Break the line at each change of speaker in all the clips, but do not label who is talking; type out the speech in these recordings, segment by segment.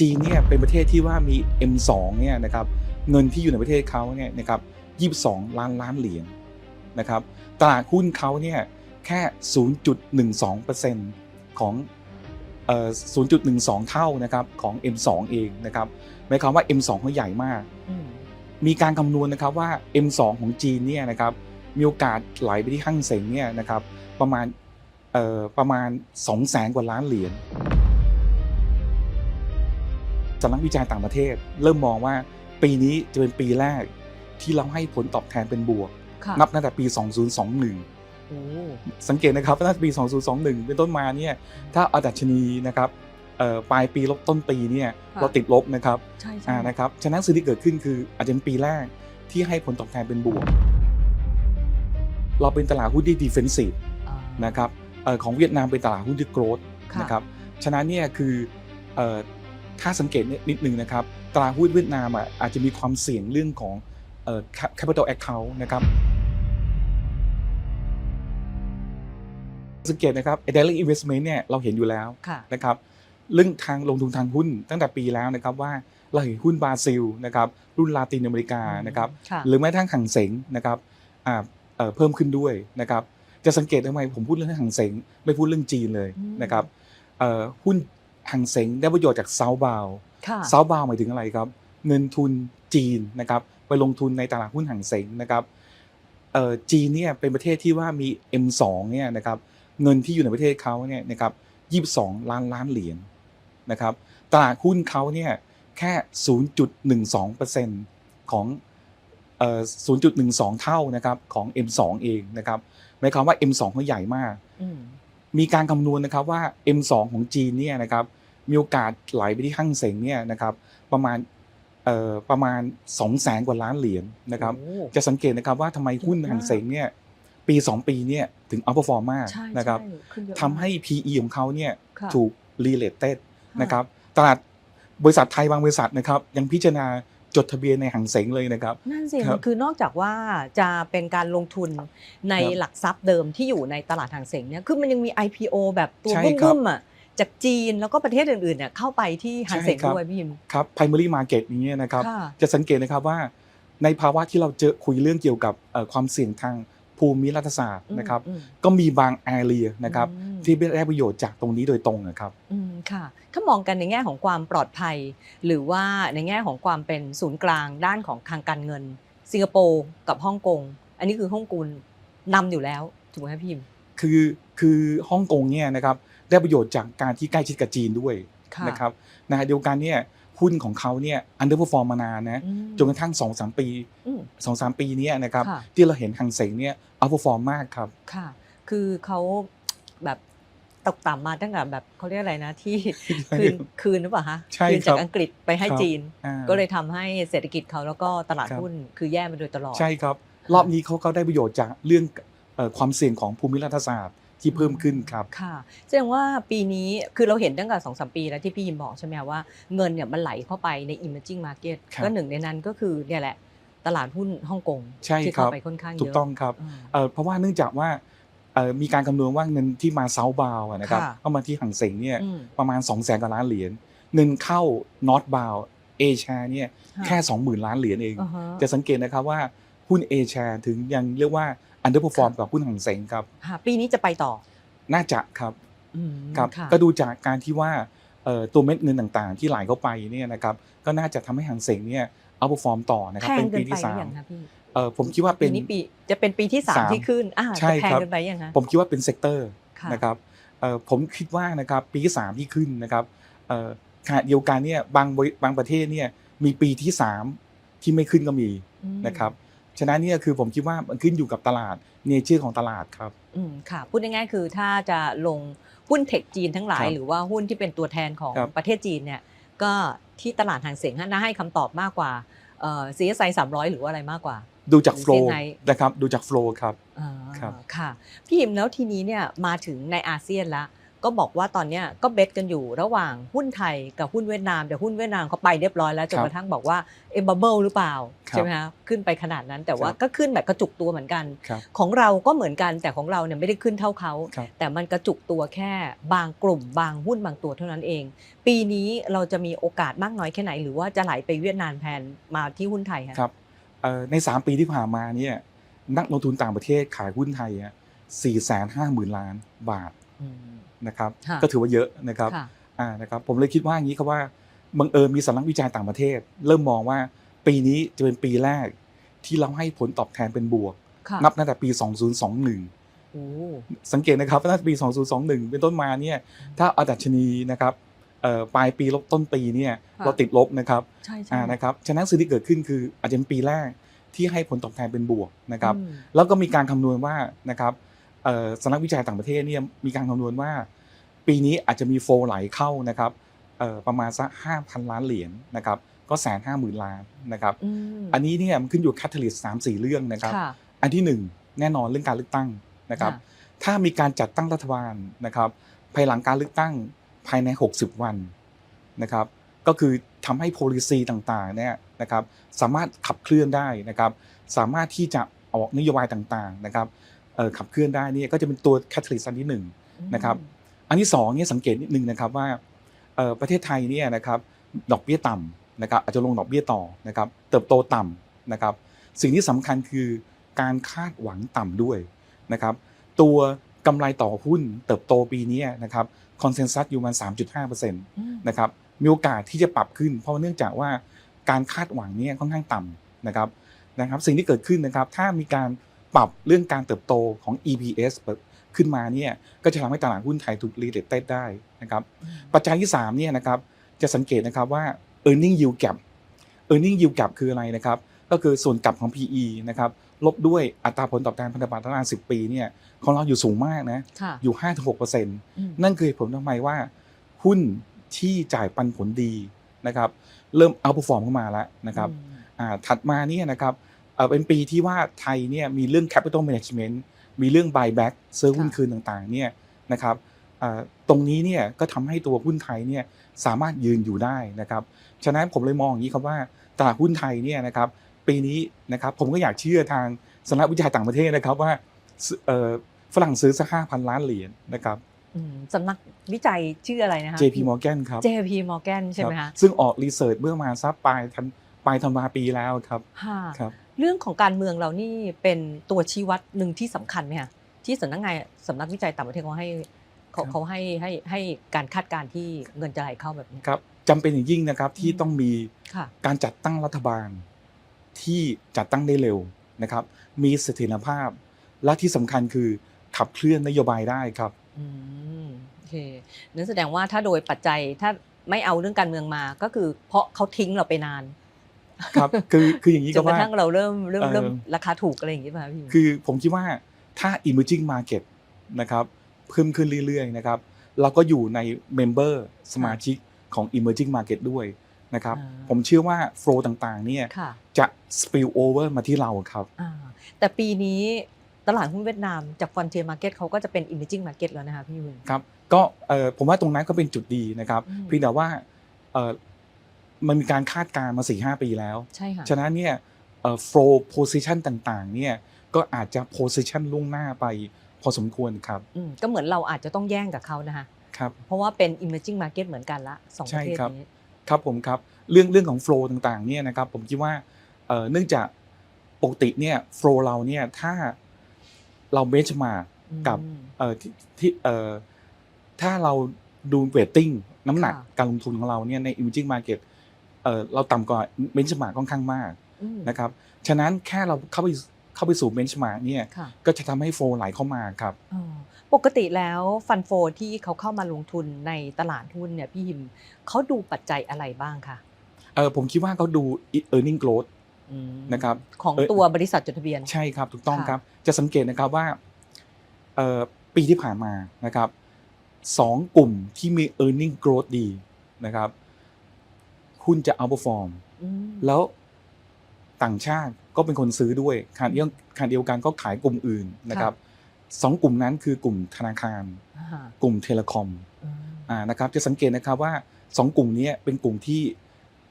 จีนเนี่ยเป็นประเทศที่ว่ามี M2 เนี่ยนะครับเงินที่อยู่ในประเทศเขาเนี่ยนะครับ22 ล้านล้านเหรียญนะครับตลาดหุ้นเขาเนี่ยแค่ 0.12%ของเอ่อ0.12 เท่านะครับของ M2 เองนะครับหมายความว่า M2 เขาใหญ่มาก
อืม
มีการคำนวณนะครับว่า M2 ของจีนเนี่ยนะครับมีโอกาสไหลไปที่ห้างเซ็งเนี่ยนะครับประมาณเอ่อประมาณ 2 0 0แสนกว่าล้านเหรียญ สำนักวิจัยต่างประเทศ เริ่มมองว่าปีนี้จะเป็นปีแรกที่เราให้ผลตอบแทนเป็นบวก
ค่ะ
นับตั้งแต่ปี 2021
โอ้
สังเกตนะครับตั้งแต่ปี 2021 เป็นต้นมาเนี่ยถ้าเอาดัชนีนะครับเอ่อปลายปีลบต้นปีเนี่ยเราติดลบนะครับ
ใช่ใช่
อ่านะครับฉะนั้นสิ่งที่เกิดขึ้นคืออาจจะเป็นปีแรกที่ให้ผลตอบแทนเป็นบวก เราเป็นตลาดหุ้นที่ defensive
อ่า
นะครับเอ่อของเวียดนามเป็นตลาดหุ้นที่ growth
ค่ะ
นะครับฉะนั้นเนี่ยคือเอ่อ ถ้าสังเกตนิดนึงนะครับตลาดหุ้นเวียดนามอะอาจจะมีความเสี่ยงเรื่องของเอ่อ capital account นะครับสังเกตนะครับ direct investment เนี่ยเราเห็นอยู่แล้ว
ค่ะ
นะครับเรื่องทางลงทุนทางหุ้นตั้งแต่ปีแล้วนะครับว่าเราเห็นหุ้นบราซิลนะครับรุ่นลาตินอเมริกานะครับ
ค่ะ
หรือแม้กระทั่งหังเสงนะครับอ่าเอ่อเพิ่มขึ้นด้วยนะครับจะสังเกตทำไมผมพูดเรื่องหังเสงไม่พูดเรื่องจีนเลย
อืม
นะครับเอ่อหุ้น หังเสงได้ประโยชน์จากเซาบาว
ค่ะ
เซาบาวหมายถึงอะไรครับ เงินทุนจีนนะครับไปลงทุนในตลาดหุ้นหังเสงนะครับเอ่อจีนเนี่ยเป็นประเทศที่ว่ามี M2 เนี่ยนะครับเงินที่อยู่ในประเทศเขาเนี่ยนะครับ22 ล้านล้านเหรียญนะครับตลาดหุ้นเขาเนี่ยแค่ 0.12%ของเอ่อ0.12 เท่านะครับของ M2 เองนะครับหมายความว่า M2 เขาใหญ่มาก
อืม
มีการคำนวณนะครับว่า M2 ของจีนเนี่ยนะครับ มีโอกาสไหลไปที่ห้างเซ็งเนี่ยนะครับประมาณเอ่อประมาณ2 0 0แสนกว่าล้านเหรียญนะครับ
โอ้
จะสังเกตนะครับว่าทำไมหุ้น
เยอะมาก
ห้างเซ็งเนี่ยปี 2 ปีเนี่ยถึง outperform มาก
ใช่
นะครับ
ใช่ขึ้นเยอะ
ทำให้ PE ของเขาเนี่ย
ค่ะ
ถูก related
ค่ะ
นะครับตลาดบริษัทไทยบางบริษัทนะครับยังพิจารณาจดทะเบียนในห้างเซ็งเลยนะครับ
นั่นสิ
ครับ
คือนอกจากว่าจะเป็นการลงทุนใน
ครับ
หลักทรัพย์เดิมที่อยู่ในตลาดทางเสงเนี่ยคือมันยังมี IPO แบบตัว
ใช่
บึ้
ครับ
มๆอะ จากจีนแล้วก็ประเทศอื่นๆเนี่ยเข้าไปที่หางเสง
ใช่ครับ
ด้วยพี่ยิม
ครับ primary market นี้นะครับ
ค่ะ
จะสังเกตนะครับว่า ในภาวะที่เราเจอคุยเรื่องเกี่ยวกับเอ่อความเสี่ยงทางภูมิรัฐศาสตร์
อืม
นะครับ
อืม
ก็มีบางแอเรียนะครับ
อืม
ที่ได้ประโยชน์จากตรงนี้โดยตรงนะครับ
อืมค่ะถ้ามองกันในแง่ของความปลอดภัย หรือว่าในแง่ของความเป็นศูนย์กลางด้านของทางการเงิน สิงคโปร์กับฮ่องกงอันนี้คือฮ่องกงนำอยู่แล้วถูกไหมครับพี่ยิม
คือคือฮ่องกงเนี่ยนะครับ ได้ประโยชน์จากการที่ใกล้ชิดกับจีนด้วย
ค่ะ
นะครับนะฮะเดียวกันเนี่ยหุ้นของเขาเนี่ย underperform มานานนะ
อืม
จนกระทั่ง2อสปี
อืม
สองสามปีเนี้นะครับ
ค่ะ
ที่เราเห็นหังเสงเนี่ย outperform มากครับ
ค่ะ คือเขาแบบตกต่ำมาตั้งแต่แบบเขาเรียกอะไรนะที่คืนคืนหรือเปล่าคะ
ใช่
คืน
ครั
จาก
บ
อังกฤษไปให้
ครับ
จีน
อ่า
ก็เลยทำให้เศรษฐกิจเขาแล้วก็ตลาด
ครับ
หุ้นคือแย่มาโดยตลอด
ใช่ครับ รอบนี้เขาก็ได้ประโยชน์จากเรื่องเอ่อ ความเสี่ยงของภูมิรัฐศาสตร์ที่เพิ่มขึ้นครับ
ค่ะแสดงว่าปีนี้คือเราเห็นตั้งแต่สองสามปีแล้วที่พี่ยิมบอกใช่ไหมคะว่าเงินเนี่ยมันไหลเข้าไปใน emerging market
ครับ
ก็หนึ่งในนั้นก็คือเนี่ยแหละตลาดหุ้นฮ่องกง
ใช่
ที่
ครั
เข้า
บ
ไปค่อนข้างเยอะ
ถูกต้องครับ
อืม
เอ่อเพราะว่าเนื่องจากว่าเอ่อมีการคำนวณว่าเงินที่มาเซาบาวนะครับ
ค่ะ
เข้ามาที่หังเสงเนี่ย
อืม
ประมาณ2 0 0แสนกว่าล้านเหรียญเงินเข้านอตบาวเอชาเนี่ยแค่ 20,000 ล้านเหรียญเอง
อ่าฮะ
จะสังเกตนะครับว่าหุ้นเอชาถึงยังเรียกว่า underperform
ค่ะ
กับหุ้นหังเสงครับ
ค่ะปีนี้จะไปต่อ
น่าจะครับ
อืม
ครับ
ค่ะ
ก็ดูจากการที่ว่าเอ่อตัวเม็ดเงินต่างๆ ที่ไหลเข้าไปเนี่ยนะครับก็น่าจะทำให้หังเสงเนี่ย outperform ต่อนะครับ
แพง
เป็น
เกิ
ปี
นไป
ที่
ห
สา
รือ
ม
ยังคะพี่
เอ่อผมคิดว่าเป็
ปี
น
นี้ปีจะเป็นปีที่สาม
สาม
ที่ขึ้นอ่า
ใช่
จะแพง
ครับ
เกินไปยังคะ
ผมคิดว่าเป็นเซกเตอร์
ค่ะ
นะครับเอ่อผมคิดว่านะครับปีที่สามที่ขึ้นนะครับเอ่อขณะเดียวกันเนี่ยบางบริบางประเทศเนี่ยมีปีที่สามที่ไม่ขึ้นก็มี
อืม
นะครับ ฉะนั้นเนี่ยคือผมคิดว่ามันขึ้นอยู่กับตลาดเนเจอร์ของตลาดครับ
อืมค่ะพูดง่ายๆคือถ้าจะลงหุ้นเทคจีนทั้งหลาย
ครับ
หรือว่าหุ้นที่เป็นตัวแทนของ
ครับ
ประเทศจีนเนี่ยก็ที่ตลาดหางเสียงน่าให้คำตอบมากกว่าเอ่อ CSI 300 หรือว่าอะไรมากกว่า
ดูจาก
หรือ
โฟล์
เซี่ยงไฮ้
นะครับดูจากโฟล์ครับ
อ่า
ครับ
ค่ะพี่หิมแล้วทีนี้เนี่ยมาถึงในอาเซียนละ ก็บอกว่าตอนเนี้ยก็เบสกันอยู่ระหว่างหุ้นไทยกับหุ้นเวียดนามแต่หุ้นเวียดนามเขาไปเรียบร้อยแล้วจน
ครับ
กระทั่งบอกว่าเอ็มบับเบิลหรือเปล่า
ครับ
ใช่ไหมคะขึ้นไปขนาดนั้นแต่ว่า
ครับ
ก็ขึ้นแบบกระจุกตัวเหมือนกัน
ครับ
ของเราก็เหมือนกันแต่ของเราเนี่ยไม่ได้ขึ้นเท่าเขา
ครับ
แต่มันกระจุกตัวแค่บางกลุ่ม บางหุ้นบางตัวเท่านั้นเอง ปีนี้เราจะมีโอกาสมากน้อยแค่ไหน หรือว่าจะไหลไปเวียดนามแทนมาที่หุ้นไทยคะ
ครับเอ่อใน 3 ปีที่ผ่านมาเนี่ยนักลงทุนต่างประเทศขายหุ้นไทยสี่แสนห้าหมื่นล้านบาท
อืม
นะครับ
ค่ะ
ก็ถือว่าเยอะนะครับ
ค่ะ
อ่านะครับผมเลยคิดว่าอย่างนี้ครับว่าบังเอิญมีสำนักวิจัยต่างประเทศ เริ่มมองว่าปีนี้จะเป็นปีแรก ที่เราให้ผลตอบแทนเป็นบวก
ค่ะ
นับตั้งแต่ปี 2021
โอ้
สังเกตนะครับตั้งแต่ปี 2021 เป็นต้นมาเนี่ยถ้าเอาดัชนีนะครับเอ่อปลายปีลบต้นปีเนี่ยเราติดลบนะครับ
ใช่ใช่
อ่านะครับฉะนั้นสิ่งที่เกิดขึ้นคืออาจจะเป็นปีแรกที่ให้ผลตอบแทนเป็นบวกนะครับ
อืม
แล้วก็มีการคำนวณว่านะครับเอ่อ สำนักวิจัยต่างประเทศเนี่ยมีการคำนวณว่า ปีนี้อาจจะมีโฟลไหลเข้านะครับเอ่อประมาณสัก5,000ล้านเหรียญนะครับก็แสนห้าหมื่นล้านนะครับ
อืม
อันนี้เนี่ยมันขึ้นอยู่แคตตาลิสต์สามสี่เรื่องนะครับ
ค่ะ
อันที่หนึ่งแน่นอนเรื่องการเลือกตั้งนะครับ
ค่ะ
ถ้ามีการจัดตั้งรัฐบาลนะครับ ภายหลังการเลือกตั้งภายใน 60 วันนะครับ ก็คือทำให้ policy ต่างๆเนี่ยนะครับ สามารถขับเคลื่อนได้นะครับ สามารถที่จะออกนโยบายต่างๆนะครับเอ่อ ขับเคลื่อนได้เนี่ยก็จะเป็นตัวแคตตาลิสต์อันที่หนึ่งนะครับอันที่สองเนี่ยสังเกตนิดนึงนะครับว่าเอ่อประเทศไทยเนี่ยนะครับดอกเบี้ยต่ำนะครับอาจจะลงดอกเบี้ยต่อนะครับเติบโตต่ำนะครับสิ่งที่สำคัญคือการคาดหวังต่ำด้วยนะครับตัวกำไรต่อหุ้นเติบโตปีนี้นะครับคอนเซนแซสอยู่ประมาณ3.5%น
อืมะ
ครับมีโอกาสที่จะปรับขึ้น เพราะเนื่องจากว่าการคาดหวังเนี่ยค่อนข้างต่ำนะครับนะครับสิ่งที่เกิดขึ้นนะครับถ้ามีการ ปรับเรื่องการเติบโตของ EPS ขึ้นมาเนี่ยก็จะทำให้ตลาดหุ้นไทยถูกรีเลทเต็ดได้นะครับปัจจัยที่3เนี่ยนะครับจะสังเกตนะครับว่า e a r n i n g yield gap e a r n i n g yield gap คืออะไรนะครับก็คือส่วนกลับของ PE นะครับลบด้วยอัตราผลตอบแทนพันธบัตรนาน10 ปีเนี่ยของเราอยู่สูงมากนะ
ค่ะ
อยู่5-6%
อืม
นั่นคือเหตุผลทำไมว่าหุ้นที่จ่ายปันผลดีนะครับเริ่มเอา e ฟอร์มเข้ามาแล้วนะครับ
อืม
อ่าถัดมาเนี่ยนะครับ เอ่อเป็นปีที่ว่าไทยเนี่ยมีเรื่อง capital management มีเรื่อง buyback ซื้อหุ้น
ค่ะ
คืนต่างๆเนี่ยนะครับอ่าตรงนี้เนี่ยก็ทำให้ตัวหุ้นไทยเนี่ยสามารถยืนอยู่ได้นะครับฉะนั้นผมเลยมองอย่างนี้ครับว่าตลาดหุ้นไทยเนี่ยนะครับปีนี้นะครับผมก็อยากเชื่อทางสำนักวิจัยต่างประเทศนะครับว่าซื้อเอ่อฝรั่งซื้อสักห้าพันล้านเหรียญนะครับ
อืมสำนักวิจัยชื่ออะไรนะคะ
JP Morgan ครับ
JP Morgan ใช่ไหม
ครั
คะ
บซึ่งออกรีเสิร์ชเมื่อมาสักปลายธันปลายธันวาปีแล้วครับ
ค่ะ
ครับ
เรื่องของการเมืองเรานี่เป็นตัวชี้วัดหนึ่งที่สำคัญไหมคะที่สำนักงานสำนักวิจัยต่างประเทศเขาให้เขา
ครับ
เขาให้ให้ให้การคาดการณ์ที่เงินจะไหลเข้าแบบนี้
ครับจำเป็นอย่างยิ่งนะครับที่
อืม
ต้องมี
ค่ะ
การจัดตั้งรัฐบาลที่จัดตั้งได้เร็วนะครับ มีเสถียรภาพ และที่สำคัญคือขับเคลื่อนนโยบายได้ครับ
อืมโอเคนั่นแสดงว่าถ้าโดยปัจจัยถ้าไม่เอาเรื่องการเมืองมาก็คือเพราะเขาทิ้งเราไปนาน
ครับคือคืออย่างนี้
จ
ก็
นกระ
ว่า
ทั่งเราเริ่มเริ่ม
เอ่อ
เริ่มราคาถูกอะไรอย่างนี้ป่ะพี่
คือผมคิดว่าถ้า emerging market นะครับเพิ่มขึ้นเรื่อยๆนะครับเราก็อยู่ในเมมเบอร์สมาชิกของ emerging market ด้วยนะครับผมเชื่อว่า flow ต่างๆเนี่ย
ค่ะ
จะ spill over มาที่เราครับ
อ่าแต่ปีนี้ตลาดหุ้นเวียดนามจาก Frontier Market เขาก็จะเป็น Emerging Market แล้วนะคะพี่วิน
ครับก็เอ่อผมว่าตรงนั้นก็เป็นจุดดีนะครับ
อืม
เพียงแต่ว่าเอ่อ มันมีการคาดการณ์มา4ีหปีแล้ว
ใช่ค่ะ
ฉะนั้นเนี่ยเอ่อ flow position ต่างๆเนี่ยก็อาจจะ position ล่วงหน้าไปพอสมควรครับ
อืมก็เหมือนเราอาจจะต้องแย่งกับเขานะคะ
ครับ
เพราะว่าเป็น emerging market เหมือนกันละสองป
ใช่
ระเทศ
ครับ
นี้
ครับผมครับเรื่องเรื่องของ flow ต่างๆเนี่ยนะครับผมคิดว่าเอ่อเนื่องจากปกติเนี่ย flow เราเนี่ยถ้าเรา benchmark กับ
อืม
เอ่อที่ที่เอ่อถ้าเราดูเวทติ้งน้ำหนัก
ค่ะ
การลงทุนของเราเนี่ยใน emerging market เอ่อเราต่ำกว่า benchmark ค่อนข้างมาก
อืม
นะครับฉะนั้นแค่เราเข้าไปเข้าไปสู่ benchmark เนี่ย
ค่ะ
ก็จะทำให้โฟลไหลเข้ามาครับ
อ่าปกติแล้วฟันโฟที่เขาเข้ามาลงทุนในตลาดหุ้นเนี่ยพี่หิมเขาดูปัจจัยอะไรบ้างคะ
เออผมคิดว่าเขาดู earning growth
อืม
นะครับ
ของ
เอ่อ
ตัวบริษัทจดทะเบียน
ใช่ครับถูกต้อง
ค่ะ
ครับ จะสังเกตนะครับว่าเอ่อปีที่ผ่านมานะครับสองกลุ่มที่มี earning growth ดีนะครับ หุ้นจะ outperform
อืม
แล้วต่างชาติก็เป็นคนซื้อด้วยขณะเดียวขณะเดียวกันก็ขายกลุ่มอื่นนะครับสองกลุ่มนั้นคือกลุ่มธนาคาร
อ่า
กลุ่มเทเลคอม
อืม
อ่านะครับจะสังเกตนะครับว่าสองกลุ่มนี้เป็นกลุ่มที่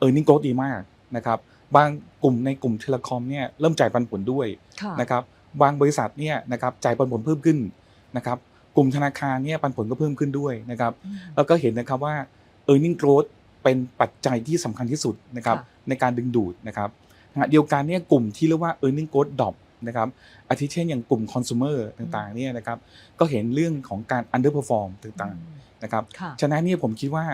e a r n i n g growth ดีมากนะครับบางกลุ่มในกลุ่มเทเลคอมเนี่ยเริ่มจ่ายปันผลด้วย
ค่ะ
นะครับบางบริษัทเนี่ยนะครับจ่ายปันผลเพิ่มขึ้นนะครับกลุ่มธนาคารเนี่ยปันผลก็เพิ่มขึ้นด้วยนะครับ
อืม
แล้วก็เห็นนะครับว่า e a r n i n g growth เป็นปัจจัยที่สำคัญที่สุดนะครับ
ค่ะ
ในการดึงดูดนะครับขณะเดียวกันเนี่ยกลุ่มที่เรียกว่า e a r n i n g growth drop นะครับอาทิเช่นอย่างกลุ่ม consumer ต่างๆเนี่ยนะครับก็เห็นเรื่องของการ underperform ต่างๆนะครับ
ค่ะ
ฉะนั้นเนี่ยผมคิดว่า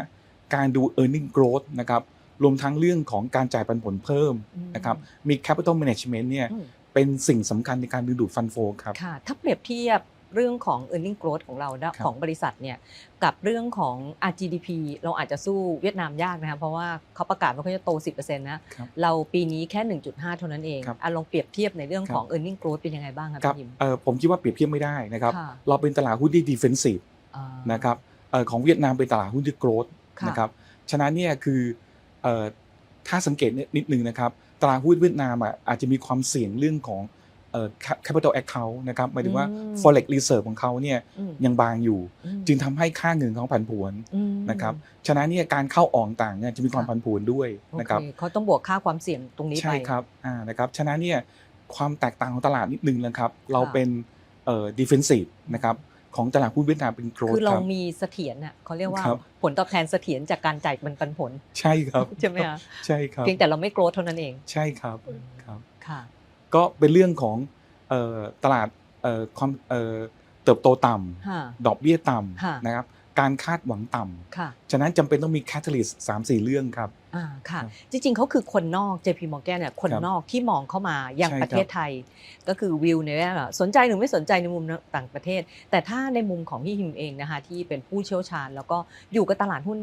การดู e a r n i n g growth นะครับรวมทั้งเรื่องของการจ่ายปันผลเพิ่ม
อืม
นะครับมี capital management เนี่ย
อืม
เป็นสิ่งสำคัญในการดึงดูดฟันโฟครับ
ค่ะถ้าเปรียบเทียบ เรื่องของ e a r n i n g growth ของเรานะครับของบริษัทเนี่ยกับเรื่องของ RGDP เราอาจจะสู้เวียดนามยากนะคะเพราะว่าเขาประกาศว่าเขาจะโต 10%นะ
ครับ
เราปีนี้แค่ 1.5 เท่านั้นเอง
ครับ
อะลองเปรียบเทียบในเรื่อง
ครับ
ของ e a r n i n g growth เป็นยังไงบ้างครับ
ครับ
พี่ยิม
เอ่อผมคิดว่าเปรียบเทียบไม่ได้นะครับ
ค่ะ
เราเป็นตลาดหุ้นที่ defensive
อ่า
นะครับเอ่อของเวียดนามเป็นตลาดหุ้นที่ growth
ค่ะ
นะครับฉะนั้นเนี่ยคือเอ่อถ้าสังเกตนิดนึงนะครับตลาดหุ้นเวียดนามอะอาจจะมีความเสี่ยงเรื่องของเอ่อ capital account นะครับหมายถึงว่า
อืม
forex reserve ของเขาเนี่ย
อืม
ยังบางอยู่
อืม
จึงทำให้ค่าเงินเขาผันผวน
อืม
นะครับฉะนั้นเนี่ยการเข้าออกต่างเนี่ยจะมีความ
ค่ะ
ผันผวนด้วย
โอ
นะครับ
เคเขาต้องบวกค่าความเสี่ยงตรงนี้ไป
ใช่ครับอ่านะครับฉะนั้นเนี่ยความแตกต่างของตลาดนิดนึงนะครับ เรา
ค่ะ
เป็นเอ่อ defensive นะครับของตลาดหุ้นเวียดนามเป็น growth
คือเรา
ครับ
มีเสถียรน่ะเขาเรียกว่า
ครับ
ผลตอบแทนเสถียรจากการจ่ายปันปันผล
ใช่ครับ
ใช่ไหมคะ
ใช่ครับ
เพียงแต่เราไม่โกรธเท่านั้นเอง
ใช่ครับครับ
ค่ะ
ก็เป็นเรื่องของเอ่อตลาดเอ่อความเอ่อเติบโตต่
ค่ะำ
ดอกเบี้ยต่
ค่ะำ
นะครับการคาดหวังต่
ค่ะำ
ฉะนั้นจำเป็นต้องมี catalyst สามสี่เรื่องครับ
อ่าค่ะ
ครับ
จริงๆเขาคือคนนอก JP Morgan เนี่ยคน
ครับ
นอกที่มองเข้ามายัง
ใช่
ประเทศ
ครับ
ไทย ก็คือวิวในแง่ว่าสนใจหรือไม่สนใจในมุมต่างประเทศ แต่ถ้าในมุมของพี่ฮิมเองนะคะที่เป็นผู้เชี่ยวชาญ แล้วก็อยู่กับตลาดหุ้น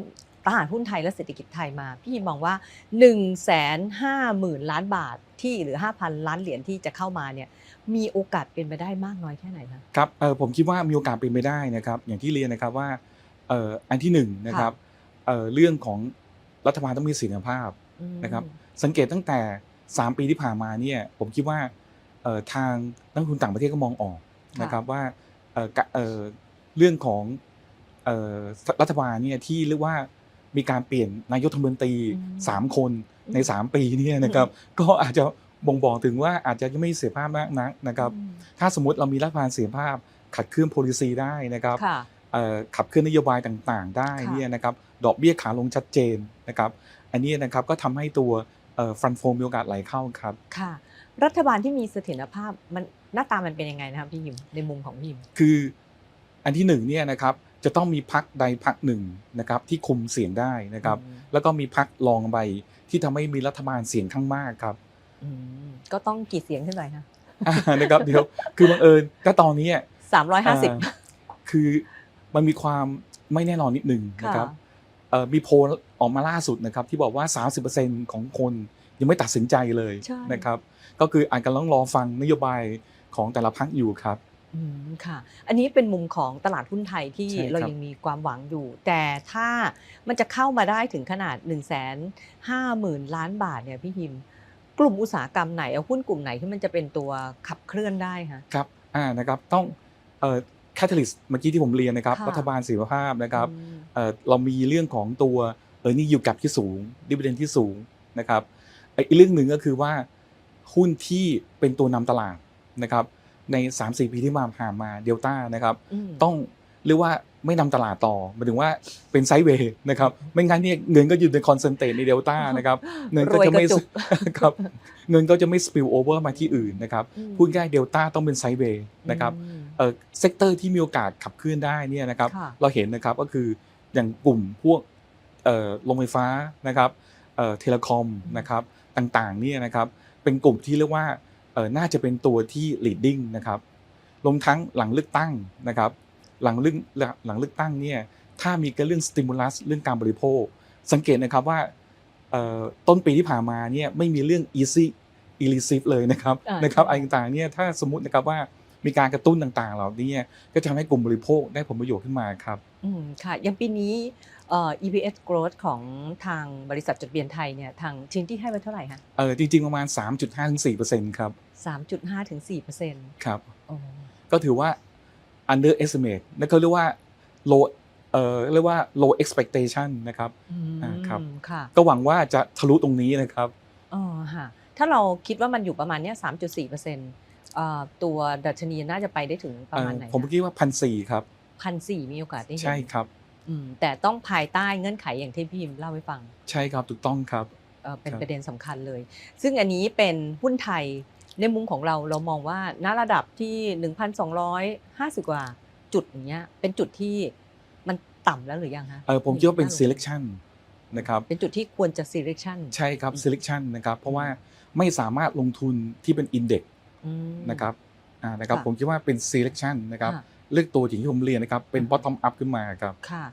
ตลาดหุ้นไทยและเศรษฐกิจไทยมา พี่ฮิมมองว่า1นึ่งแสนห้าหมื่นล้านบาทที่หรือ 5,000 ล้านเหรียญที่จะเข้ามาเนี่ยมีโอกาสเป็นไปได้มากน้อยแค่ไหนคะ
ครับเอ่อผมคิดว่ามีโอกาสเป็นไปได้นะครับอย่างที่เรียนนะครับว่าเอ่ออันที่หนึ่งนะครับเอ่อเรื่องของ รัฐบาลต้องมีเสถียรภาพ
อืม
นะครับ สังเกตตั้งแต่ 3 ปีที่ผ่านมาเนี่ยผมคิดว่าเอ่อทางนักลงทุนต่างประเทศก็มองออกนะครับว่าเอ่อกะเอ่อเรื่องของเอ่อรัฐบาลเนี่ยที่เรียกว่ามีการเปลี่ยนนายกรัฐมนตรี
อืม
สามคนใน
อืม
3ปีเนี่ยนะครับก็อาจจะบ่งบอกถึงว่าอาจจะไม่เสียภาพมากนักนะครับ
อืม
ถ้าสมมติเรามีรัฐบาลเสียภาพขัดเคลื่อน policy ได้นะครับ
ค่ะ
เอ่อขับเคลื่อนนโยบายต่างๆ ได้
ค่ะ
เนี่ยนะครับ ดอกเบี้ยขาลงชัดเจนนะครับ อันนี้นะครับก็ทำให้ตัวฟันโฟมมีโอกาสไหลเข้าครับ
ค่ะ รัฐบาลที่มีเสถียรภาพมันหน้าตามันเป็นยังไงนะครับพี่ยิมในมุมของพี่ยิม
คืออันที่หนึ่งเนี่ยนะครับจะต้องมีพักใดพักหนึ่งนะครับที่คุมเสียงได้นะครับ
อืม
แล้วก็มีพักรองใบที่ทำให้มีรัฐบาลเสียงข้างมากครับ
อืมก็ต้องกี่เสียงขึ้นไปคะ
นะครับเดี๋ยวคือบังเอิญก็ตอนนี้
สามร้อยห้าสิบ
อ่าคือมันมีความไม่แน่นอนนิดนึงนะครับ
ค่ะ
เอ่อ มีโพลออกมาล่าสุดนะครับที่บอกว่า 30%ของคนยังไม่ตัดสินใจเลย
ใช่
นะครับ ก็คืออาจจะต้องรอฟังนโยบายของแต่ละพักอยู่ครับ
อืมค่ะ อันนี้เป็นมุมของตลาดหุ้นไทยที่
ใช่ครับ
เรายังมีความหวังอยู่ แต่ถ้ามันจะเข้ามาได้ถึงขนาด1นึ่งแสนห้าหมื่นล้านบาทเนี่ยพี่ฮิม กลุ่มอุตสาหกรรมไหนเอาหุ้นกลุ่มไหนที่มันจะเป็นตัวขับเคลื่อนได้คะ
ครับอ่านะครับต้องเอ่อ แคตตาลิสเมื่อกี้ที่ผมเรียนนะครับ
ค่ะ
รัฐบาลเสียภาพนะครับ
อืม
เอ่อเรามีเรื่องของตัวเออร์นี่ยูกับที่สูงดิเวเดนที่สูงนะครับไอ้อีกเรื่องหนึ่งก็คือว่าหุ้นที่เป็นตัวนำตลาดนะครับใน 3-4 ปีที่มาผ่านมาเดลต้านะครับ
อืม
ต้องเรียกว่าไม่นำตลาดต่อหมายถึงว่าเป็นไซด์เวย์นะครับไม่งั้นเนี่ยเงินก็อยู่ในคอนเซนเทรตในเดลต้านะครับเงินก็จะไม่
รวยกระจุก
ครับเงินก็จะไม่สปิลโอเวอร์มาที่อื่นนะครับ
อืม
พูดง่ายเดลต้าต้องเป็นไซด์เวย์นะครับ
อืม
เอ่อเซกเตอร์ที่มีโอกาสขับเคลื่อนได้เนี่ยนะครับ
ค่ะ
เราเห็นนะครับก็คืออย่างกลุ่มพวกเอ่อโรงไฟฟ้านะครับเอ่อเทเลคอมนะครับต่างๆเนี่ยนะครับเป็นกลุ่มที่เรียกว่าเอ่อน่าจะเป็นตัวที่ leading นะครับรวมทั้งหลังเลือกตั้งนะครับหลังเรื่องหลังเลือกตั้งเนี่ยถ้ามีเรื่อง stimulus เรื่องการบริโภค สังเกตนะครับว่าเอ่อต้นปีที่ผ่านมาเนี่ยไม่มีเรื่อง easy e l i c i v e เลยนะครับ
อ่าน
นะครับ
ใช่
อะไรต่างๆเนี่ยถ้าสมมตินะครับว่า มีการกระตุ้นต่างๆ เหล่านี้เนี่ยก็จะทำให้กลุ่มบริโภคได้ผลประโยชน์ขึ้นมาครับ
อืมค่ะอย่างปีนี้เอ่อ EPS growth ของทางบริษัทจดทะเบียนไทยเนี่ยทางชินที่ให้ไว้เท่าไหร่คะ
เออจริงๆ ประมาณ 3.5-4%ครับ
3.5ถึง4เปอร์เซ็นต์
ครับก็ถือว่า underestimate นั่นก็เรียกว่า low เอ่อเรียกว่า low expectation นะครับ
อืม
อ่าครับ
ค่ะ
ก็หวังว่าจะทะลุตรงนี้นะครับ
อ๋อฮะถ้าเราคิดว่ามันอยู่ประมาณเนี้ยสามจุดสี่เปอร์เซ็นต์ ตัวดัชนีน่าจะไปได้ถึงประมาณไหน
เอ่อผมคิดว่าพันสี่ครับ
พันสี่มีโอกาสได้เห็น
ใช่ครับ
อืมแต่ต้องภายใต้เงื่อนไขอย่างที่พี่พิมเล่าให้ฟัง
ใช่ครับถูกต้องครับ
เอ่อเป็น
ครับ
ประเด็นสำคัญเลย ซึ่งอันนี้เป็นหุ้นไทยในมุมของเราเรามองว่าณระดับที่ 1,250 กว่าจุดอย่างเงี้ยเป็นจุดที่มันต่ำแล้วหรือยังคะ
เออผมคิดว่าเป็น
ลง
selection นะครับ
เป็นจุดที่ควรจะ selection
ใช่ครับ
อืม
selection นะครับเพราะว่าไม่สามารถลงทุนที่เป็น index
อืม
นะครับอ่านะครับ
ค่ะ
ผมคิดว่าเป็น selection นะครับ
ค่ะ
เลือกตัวอย่างที่ผมเรียนนะครับเป็น
อ่า
bottom up ขึ้นมาครับ
ค่ะ